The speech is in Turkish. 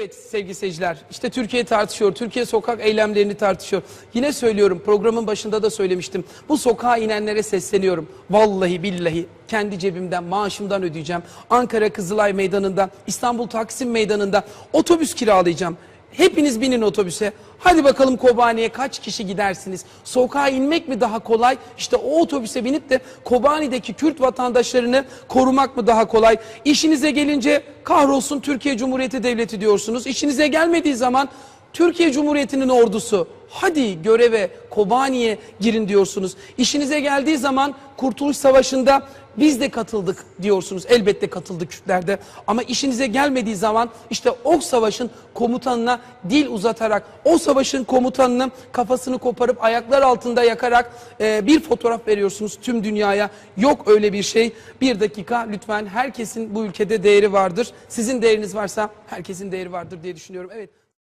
Evet sevgili seyirciler işte Türkiye tartışıyor. Türkiye sokak eylemlerini tartışıyor. Yine söylüyorum programın başında da söylemiştim. Bu sokağa inenlere sesleniyorum. Vallahi billahi kendi cebimden maaşımdan ödeyeceğim. Ankara Kızılay Meydanı'nda İstanbul Taksim Meydanı'nda otobüs kiralayacağım. Hepiniz binin otobüse. Hadi bakalım Kobani'ye kaç kişi gidersiniz? Sokağa inmek mi daha kolay? İşte o otobüse binip de Kobani'deki Kürt vatandaşlarını korumak mı daha kolay? İşinize gelince kahrolsun Türkiye Cumhuriyeti Devleti diyorsunuz. İşinize gelmediği zaman Türkiye Cumhuriyeti'nin ordusu hadi göreve Kobani'ye girin diyorsunuz. İşinize geldiği zaman Kurtuluş Savaşı'nda biz de katıldık diyorsunuz. Elbette katıldık Kürtler de. Ama işinize gelmediği zaman işte o savaşın komutanına dil uzatarak, o savaşın komutanını kafasını koparıp ayaklar altında yakarak e, bir fotoğraf veriyorsunuz tüm dünyaya. Yok öyle bir şey. Bir dakika lütfen herkesin bu ülkede değeri vardır. Sizin değeriniz varsa herkesin değeri vardır diye düşünüyorum. Evet.